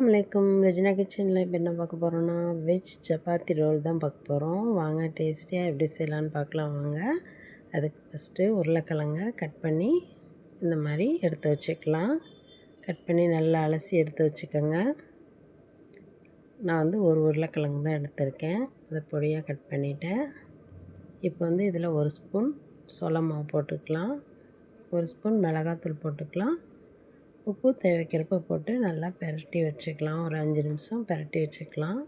அஸ்ஸலாமு வலைக்கம் ரெஜினா கிச்சனில் இப்போ என்ன பார்க்க போகிறோன்னா வெஜ் சப்பாத்தி ரோல் தான் பார்க்க போகிறோம் வாங்க டேஸ்டியாக எப்படி செய்யலான்னு பார்க்கலாம். வாங்க. அதுக்கு ஃபஸ்ட்டு உருளைக்கிழங்க கட் பண்ணி இந்த மாதிரி எடுத்து வச்சுக்கலாம். கட் பண்ணி நல்லா அலசி எடுத்து வச்சுக்கோங்க. நான் வந்து ஒரு உருளைக்கிழங்கு தான் எடுத்திருக்கேன். அதை பொடியாக கட் பண்ணிவிட்டேன் இப்போ வந்து இதில் ஒரு ஸ்பூன் சோள மாவு போட்டுக்கலாம். ஒரு ஸ்பூன் மிளகாத்தூள் போட்டுக்கலாம். உப்பு தேவைக்கிறப்ப போட்டு நல்லா பெரட்டி வச்சுக்கலாம். ஒரு அஞ்சு நிமிஷம் பெரட்டி வச்சுக்கலாம்.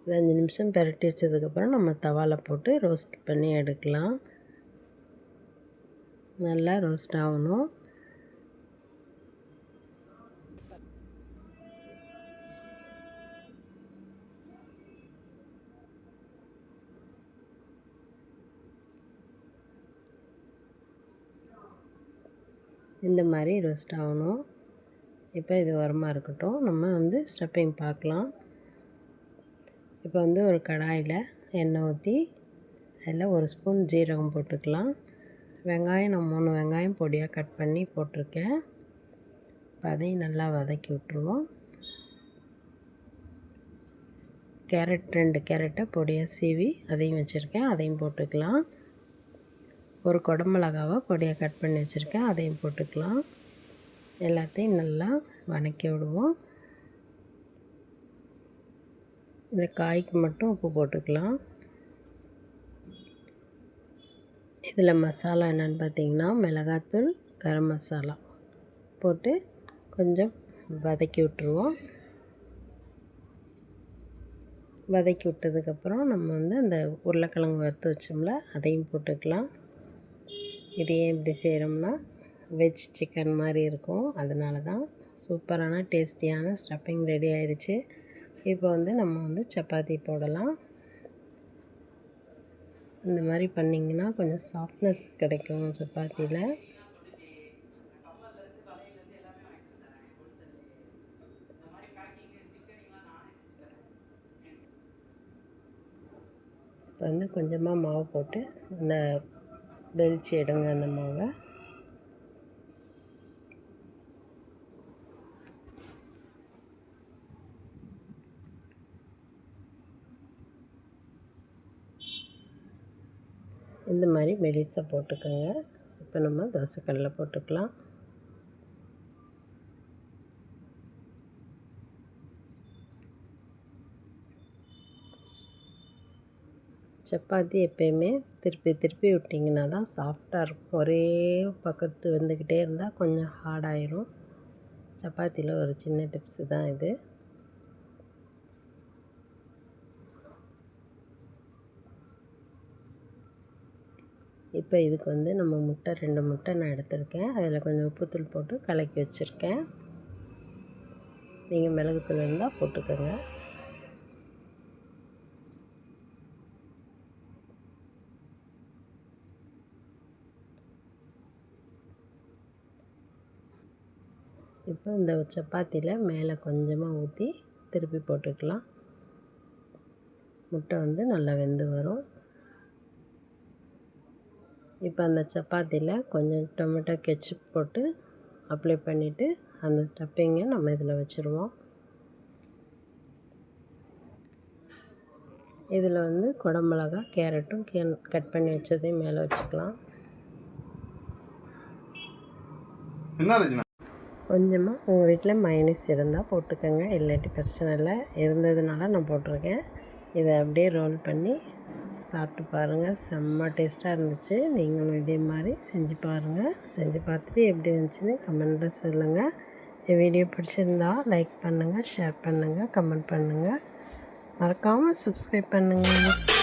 இது அஞ்சு நிமிஷம் பெரட்டி வச்சதுக்கப்புறம் நம்ம தவாவில் போட்டு ரோஸ்ட் பண்ணி எடுக்கலாம். நல்லா ரோஸ்ட் ஆகணும். இந்த மாதிரி ரெஸ்ட் ஆகணும். இப்போ இது உரமாக இருக்கட்டும். நம்ம வந்து ஸ்டப்பிங் பார்க்கலாம். இப்போ வந்து ஒரு கடாயில் எண்ணெய் ஊற்றி அதில் ஒரு ஸ்பூன் ஜீரகம் போட்டுக்கலாம். வெங்காயம் நான் மூணு வெங்காயம் பொடியாக கட் பண்ணி போட்டிருக்கேன். இப்போ அதையும் நல்லா வதக்கி விட்ருவோம் கேரட் ரெண்டு கேரட்டை பொடியாக சீவி அதையும் வச்சுருக்கேன். அதையும் போட்டுக்கலாம். ஒரு குடமிளகாவை பொடியாக கட் பண்ணி வச்சுருக்கேன். அதையும் போட்டுக்கலாம். எல்லாத்தையும் நல்லா வணக்கி விடுவோம். இந்த காய்க்கு மட்டும் உப்பு போட்டுக்கலாம். இதில் மசாலா என்னென்னு பார்த்தீங்கன்னா மிளகாத்தூள் கரம் மசாலா போட்டு கொஞ்சம் வதக்கி விட்ருவோம் வதக்கி விட்டதுக்கப்புறம் நம்ம வந்து அந்த உருளைக்கிழங்கு வறுத்து வச்சோம்ல அதையும் போட்டுக்கலாம். இது ஏன் இப்படி செய்கிறோம்னா வெஜ் சிக்கன் மாதிரி இருக்கும். அதனால தான் சூப்பரான டேஸ்டியான ஸ்டஃபிங் ரெடி ஆயிடுச்சு. இப்போ வந்து நம்ம வந்து சப்பாத்தி போடலாம். இந்த மாதிரி பண்ணிங்கன்னா கொஞ்சம் சாஃப்ட்னஸ் கிடைக்கும் சப்பாத்தியில். இப்போ வந்து கொஞ்சமாக மாவு போட்டு இந்த வெளிச்சு எடுங்க அந்த மாவை. இந்த மாதிரி மெலிசாக போட்டுக்கோங்க. இப்போ நம்ம தோசைக்கல்லில் போட்டுக்கலாம். சப்பாத்தி எப்பயுமே திருப்பி திருப்பி விட்டிங்கன்னா தான் சாஃப்டாக இருக்கும். ஒரே பக்கத்து வந்துக்கிட்டே இருந்தால் கொஞ்சம் ஹார்டாயிரும் சப்பாத்தியில் ஒரு சின்ன டிப்ஸு தான் இது. இப்போ இதுக்கு வந்து நம்ம முட்டை ரெண்டு முட்டை நான் எடுத்திருக்கேன். அதில் கொஞ்சம் உப்புத்தூள் போட்டு கலக்கி வச்சுருக்கேன். நீங்கள் மிளகுத்தூள் இருந்தால் போட்டுக்கோங்க. இப்போ இந்த சப்பாத்தியில் மேலே கொஞ்சமாக ஊற்றி திருப்பி போட்டுக்கலாம். முட்டை வந்து நல்லா வெந்து வரும். இப்போ அந்த சப்பாத்தியில் கொஞ்சம் டொமேட்டோ கெச்சப் போட்டு அப்ளை பண்ணிவிட்டு அந்த ஸ்டப்பிங்கை நம்ம இதில் வச்சுருவோம். இதில் வந்து குடமிளகா கேரட்டும் கே கட் பண்ணி வச்சதையும் மேலே வச்சுக்கலாம். என்ன கொஞ்சமாக உங்கள் வீட்டில் மைனஸ் இருந்தால் போட்டுக்கோங்க. இல்லாட்டி பிரச்சனை இல்லை. இருந்ததுனால நான் போட்டிருக்கேன். இதை அப்படியே ரோல் பண்ணி சாப்பிட்டு பாருங்கள் செம்ம டேஸ்ட்டாக இருந்துச்சு. நீங்களும் இதே மாதிரி செஞ்சு பாருங்கள் செஞ்சு பார்த்துட்டு எப்படி இருந்துச்சுன்னு கமெண்ட்டில் சொல்லுங்கள் என் வீடியோ பிடிச்சிருந்தா லைக் பண்ணுங்கள் ஷேர் பண்ணுங்கள் கமெண்ட் பண்ணுங்கள் மறக்காமல் சப்ஸ்கிரைப் பண்ணுங்கள்